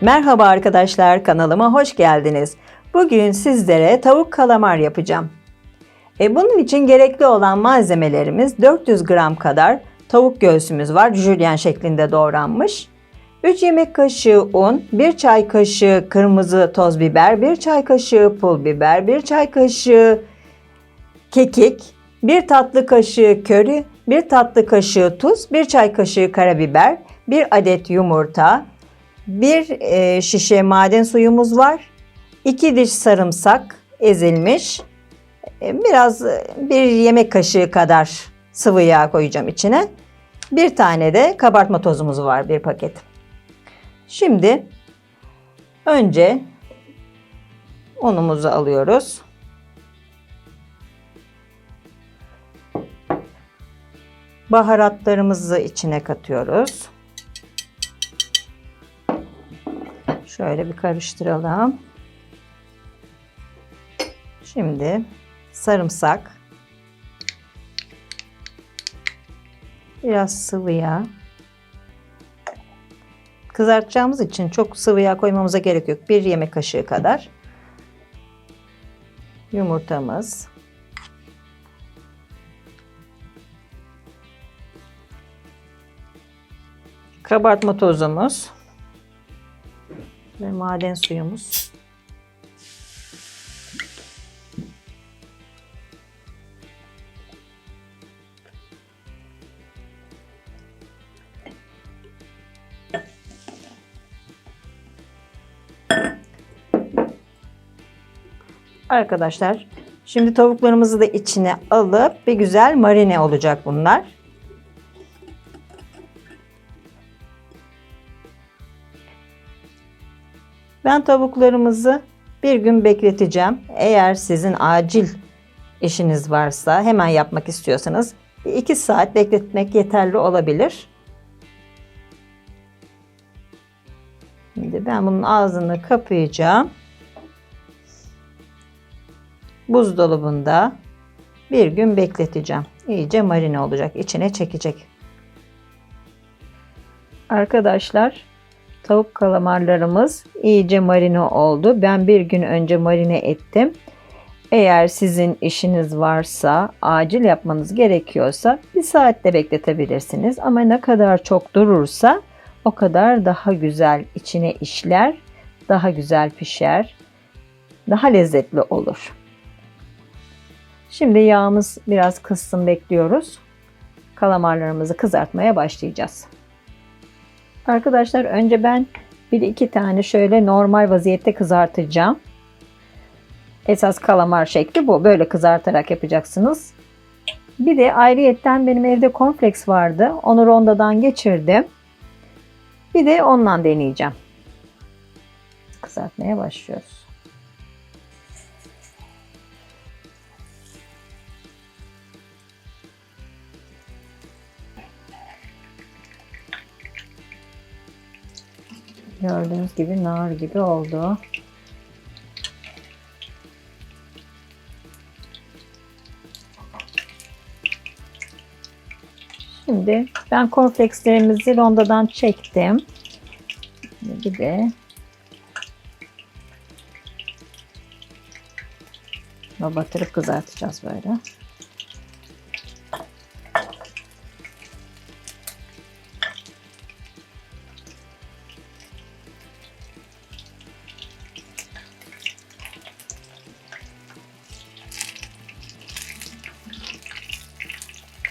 Merhaba arkadaşlar kanalıma hoş geldiniz. Bugün sizlere tavuk kalamar yapacağım. E, bunun için gerekli olan malzemelerimiz 400 gram kadar tavuk göğsümüz var. Jülyen şeklinde doğranmış. 3 yemek kaşığı un, 1 çay kaşığı kırmızı toz biber, 1 çay kaşığı pul biber, 1 çay kaşığı kekik, 1 tatlı kaşığı köri, 1 tatlı kaşığı tuz, 1 çay kaşığı karabiber, 1 adet yumurta, 1 e, şişe maden suyumuz var. 2 diş sarımsak ezilmiş. E, Biraz e, bir yemek kaşığı kadar sıvı yağ koyacağım içine. Bir tane de kabartma tozumuz var bir paket. Şimdi önce unumuzu alıyoruz. Baharatlarımızı içine katıyoruz. Şöyle bir karıştıralım. Şimdi sarımsak, biraz sıvı yağ. Kızartacağımız için çok sıvı yağ koymamıza gerek yok. Bir yemek kaşığı kadar. Yumurtamız. Kabartma tozumuz ve maden suyumuz. Arkadaşlar şimdi tavuklarımızı da içine alıp bir güzel marine olacak bunlar. Ben tavuklarımızı bir gün bekleteceğim. Eğer sizin acil işiniz varsa hemen yapmak istiyorsanız 2 saat bekletmek yeterli olabilir. Şimdi ben bunun ağzını kapayacağım. Buzdolabında bir gün bekleteceğim. İyice marine olacak. içine çekecek. Arkadaşlar Tavuk kalamarlarımız iyice marine oldu. Ben bir gün önce marine ettim. Eğer sizin işiniz varsa, acil yapmanız gerekiyorsa bir saatte bekletebilirsiniz. Ama ne kadar çok durursa o kadar daha güzel içine işler, daha güzel pişer, daha lezzetli olur. Şimdi yağımız biraz kızsın bekliyoruz. Kalamarlarımızı kızartmaya başlayacağız. Arkadaşlar önce ben bir iki tane şöyle normal vaziyette kızartacağım. Esas kalamar şekli bu. Böyle kızartarak yapacaksınız. Bir de ayrıyetten benim evde kompleks vardı. Onu rondadan geçirdim. Bir de ondan deneyeceğim. Kızartmaya başlıyoruz. Gördüğünüz gibi nar gibi oldu. Şimdi ben cornflakeslerimizi rondadan çektim. De batırıp kızartacağız böyle.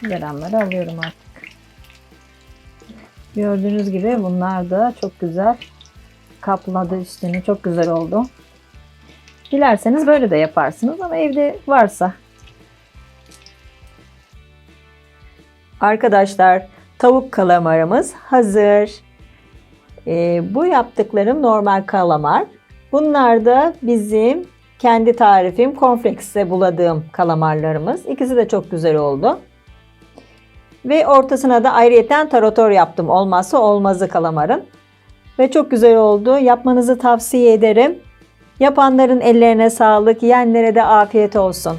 Yaranları alıyorum artık. Gördüğünüz gibi bunlar da çok güzel kapladı üstünü. Çok güzel oldu. Dilerseniz böyle de yaparsınız ama evde varsa. Arkadaşlar tavuk kalamarımız hazır. Ee, bu yaptıklarım normal kalamar. Bunlar da bizim kendi tarifim konflekste buladığım kalamarlarımız. İkisi de çok güzel oldu. Ve ortasına da ayrıyeten tarator yaptım. Olmazsa olmazı kalamarın. Ve çok güzel oldu. Yapmanızı tavsiye ederim. Yapanların ellerine sağlık, yiyenlere de afiyet olsun.